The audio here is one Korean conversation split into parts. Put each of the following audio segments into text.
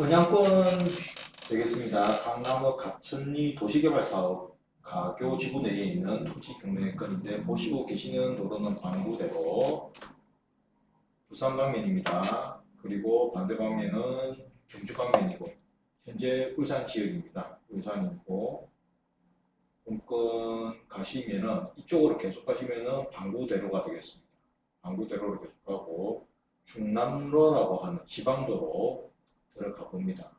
은양권 되겠습니다. 상남의 가천리 도시개발사업 가교 지구 내에 있는 토지 경매건인데 보시고 계시는 도로는 방구대로 부산 방면입니다. 그리고 반대 방면은 경주 방면이고 현재 울산 지역입니다. 울산이고 본건 가시면은 이쪽으로 계속 가시면은 방구대로가 되겠습니다. 방구대로로 계속 가고 중남로라고 하는 지방도로 들어가 봅니다.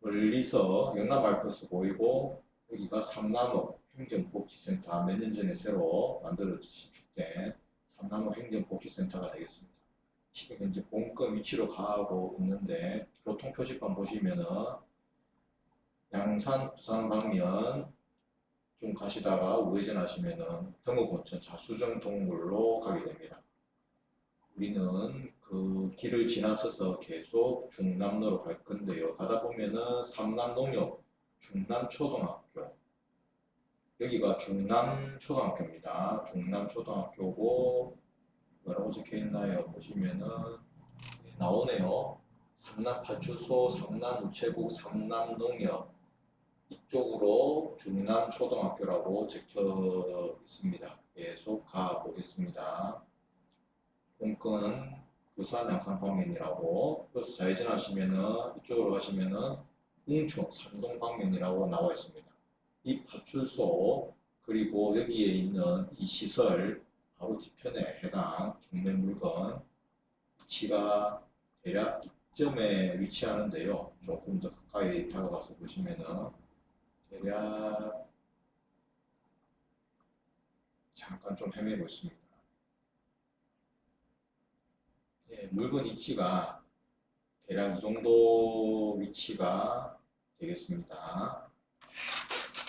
멀리서 영남 알프스 보이고 여기가 삼남호 행정복지센터 몇 년 전에 새로 만들어진 신축된 삼남호 행정복지센터가 되겠습니다. 지금 현재 본건 위치로 가고 있는데 교통 표지판 보시면은 양산 부산 방면 좀 가시다가 우회전하시면은 등호곤천 자수정 동굴로 가게 됩니다. 우리는 그 길을 지나쳐서 계속 중남로로 갈 건데요. 가다 보면은 삼남농협 중남초등학교 여기가 중남초등학교입니다. 중남초등학교고 뭐라고 적혀 있나요? 보시면은 나오네요. 삼남파출소, 삼남우체국, 삼남농협 이쪽으로 중남초등학교라고 적혀 있습니다. 계속 가 보겠습니다. 본건은 부산 양산 방면이라고 그래서 좌회전하시면은 이쪽으로 가시면은 웅충 산동 방면이라고 나와 있습니다. 이 파출소 그리고 여기에 있는 이 시설 바로 뒤편에 해당 경매 물건 위치가 대략 이점에 위치하는데요. 조금 더 가까이 다가가서 보시면은 대략 잠깐 좀 헤매고 있습니다. 예, 물건 위치가 대략 이 정도 위치가 되겠습니다.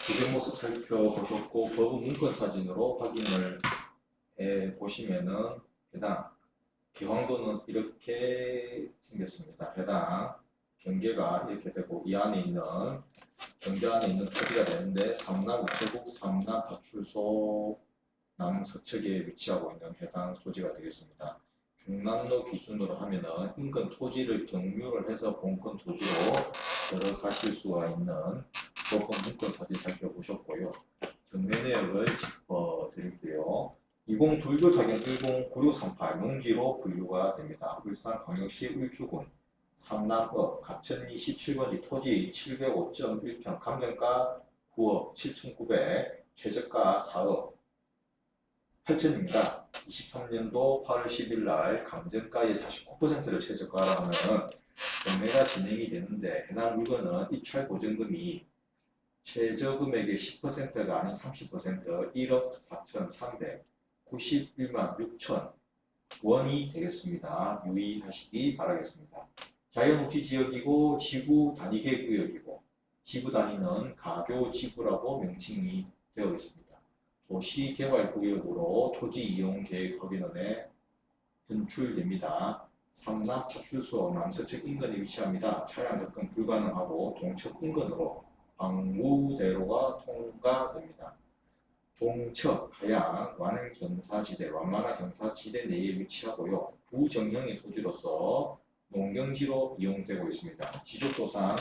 기존 모습 살펴보셨고 법은 문건 사진으로 확인을 해 보시면은 해당 기황도는 이렇게 생겼습니다. 해당 경계가 이렇게 되고 이 안에 있는 경계 안에 있는 토지가 되는데 삼남 우체국 삼남 파출소 남서측에 위치하고 있는 해당 토지가 되겠습니다. 중남로 기준으로 하면은 인근 토지를 경유를 해서 본건 토지로 들어가실 수가 있는 조건 문건 사진 살펴보셨고요. 경매 내역을 짚어드릴게요. 20 돌교 타경 109638 농지로 분류가 됩니다. 울산광역시 울주군 삼남읍 갑천리 17번지 토지 705.1평 감정가 9억 7,900 최저가 4억 8천입니다. 23년도 8월 10일 날 감정가의 49%를 최저가로 하면 경매가 진행이 되는데 해당 물건은 입찰 보증금이 최저 금액의 10%가 아닌 30% 1억 4,391만 6천 원이 되겠습니다. 유의하시기 바라겠습니다. 자연녹지 지역이고 지구 단위계 구역이고 지구 단위는 가교 지구라고 명칭이 되어 있습니다. 도시 개발 구역으로 토지 이용 계획 확인원에 현출됩니다. 삼남 파출소 남서측 인근에 위치합니다. 차량 접근 불가능하고 동측 인근으로 방우대로가 통과됩니다. 동측 하양 완행 경사지대 완만한 경사지대 내에 위치하고요. 부정형의 토지로서 농경지로 이용되고 있습니다. 지적도상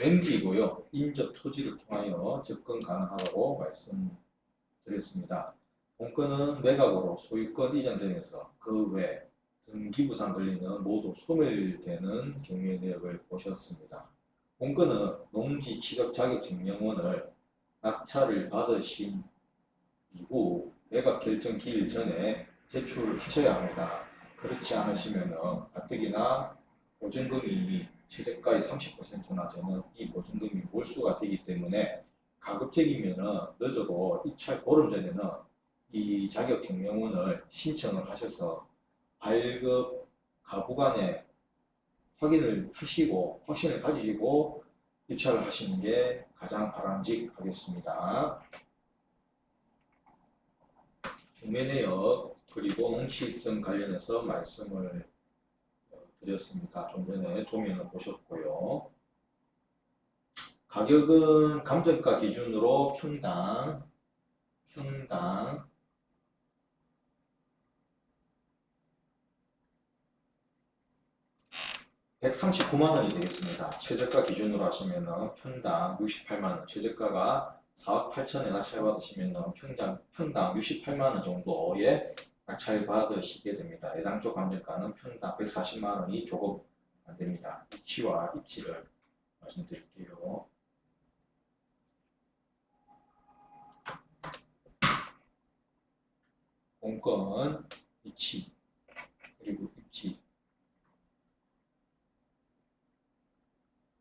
렌지이고요. 인접 토지를 통하여 접근 가능하다고 말씀드렸습니다. 본건은 매각으로 소유권 이전되면서 그 외 등기부상 걸리는 모두 소멸되는 경매 내역을 보셨습니다. 본건은 농지 취득 자격 증명원을 낙찰을 받으신 이후 매각 결정 기일 전에 제출하셔야 합니다. 그렇지 않으시면 가뜩이나 보증금이 최저가의 30%나 되는 이 보증금이 몰수가 되기 때문에 가급적이면은 늦어도 입찰 보름 전에는 이 자격 증명원을 신청을 하셔서 발급 가부 간에 확인을 하시고 확신을 가지시고 입찰을 하시는 게 가장 바람직하겠습니다. 경매 내역 그리고 농취입증 관련해서 말씀을 드렸습니다. 좀 전에 도면을 보셨고요. 가격은 감정가 기준으로 평당 평당 139만 원이 되겠습니다. 최저가 기준으로 하시면은 평당 68만 원, 최저가가 4억 8천에 낙찰 받으시면은 평당 평당 68만 원 정도의 낙찰 받으시게 됩니다. 해당조 감정가는 평당 140만 원이 조금 안 됩니다. 입치와 입치를 말씀드릴게요. 공건, 입치, 그리고 입치.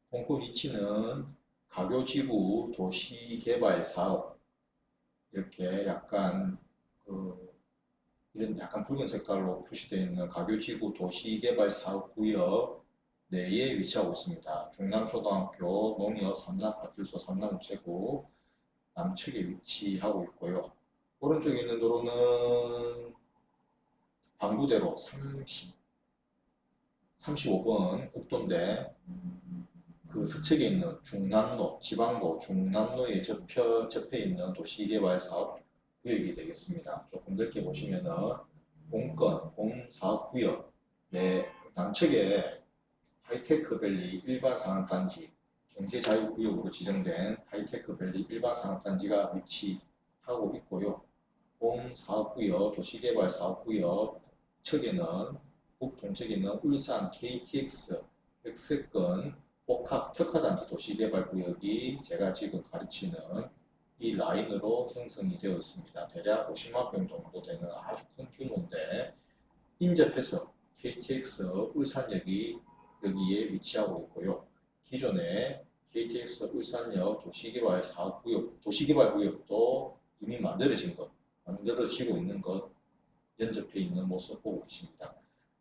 공건 입치는 가교지구 도시개발 사업 이렇게 약간 그 이런 약간 붉은 색깔로 표시되어 있는 가교지구 도시개발 사업구역 내에 위치하고 있습니다. 중남초등학교 농협 삼남파출소 삼남우체국 남측에 위치하고 있고요. 오른쪽에 있는 도로는 방구대로 30, 35번 국도인데 그 서측에 있는 중남로, 지방도 중남로에 접혀, 접해 있는 도시개발 사업 구역이 되겠습니다. 조금 넓게 보시면은 공건, 공사업구역, 네, 그 남측에 하이테크밸리 일반 산업단지, 경제자유구역으로 지정된 하이테크밸리 일반 산업단지가 위치하고 있고요. 공사업구역, 도시개발 사업구역 측에는 북동측에는 울산 KTX 백색권 복합 특화단지 도시개발구역이 제가 지금 가르치는 이 라인으로 형성이 되어 있습니다. 대략 50만 평 정도 되는 아주 큰 규모인데 인접해서 KTX 울산역이 여기에 위치하고 있고요. 기존에 KTX 울산역 도시개발 사업구역, 도시개발구역도 이미 만들어진 것, 만들어지고 있는 것 연접해 있는 모습 보고 계십니다.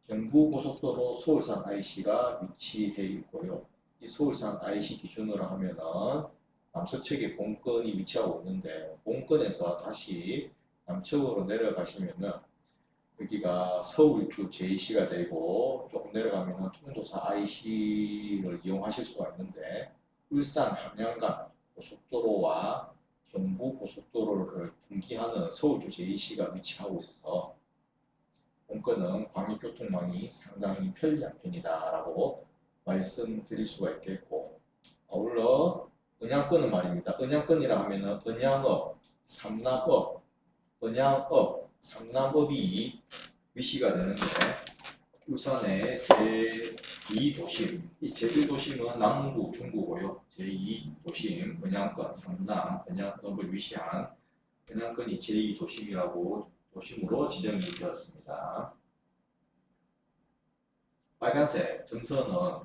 경부고속도로 서울산 IC가 위치해 있고요. 이 서울산 IC 기준으로 하면은 남서측에 본건이 위치하고 있는데 본건에서 다시 남측으로 내려가시면은 여기가 서울주 JC가 되고 조금 내려가면은 통도사 IC를 이용하실 수가 있는데 울산 함양간 고속도로와 경부 고속도로를 분기하는 서울주 JC가 위치하고 있어서 본건은 광역교통망이 상당히 편리한 편이다라고 말씀드릴 수가 있겠고 아울러 은양권은 말입니다. 은양권이라 하면은 은양업, 삼남업, 은양업, 삼남업이 위시가 되는데 울산의 제2도심, 이 제1도심은 남구, 중구고요. 제2도심, 은양권, 삼남, 은양업을 위시한 은양권이 제2도심이라고 도심으로 지정이 되었습니다. 빨간색 점선은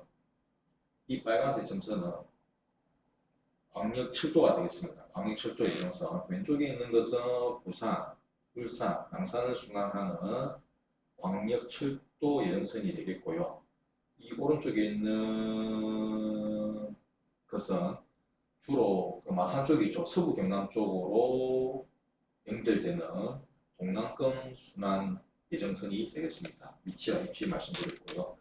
이 빨간색 점선은 광역철도가 되겠습니다. 광역철도의 이동선 왼쪽에 있는 것은 부산, 울산, 양산을 순환하는 광역철도 연선이 되겠고요. 이 오른쪽에 있는 것은 주로 그 마산 쪽이죠. 서부 경남 쪽으로 연결되는 동남권 순환 예정선이 되겠습니다. 위치와 입지 말씀드렸고요.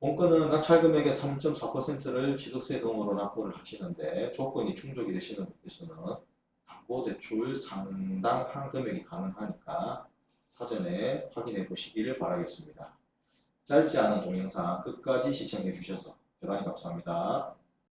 본건은 낙찰 금액의 3.4%를 취득세 등으로 납부를 하시는데 조건이 충족이 되시는 분께서는 담보대출 상당한 금액이 가능하니까 사전에 확인해 보시기를 바라겠습니다. 짧지 않은 동영상 끝까지 시청해 주셔서 대단히 감사합니다.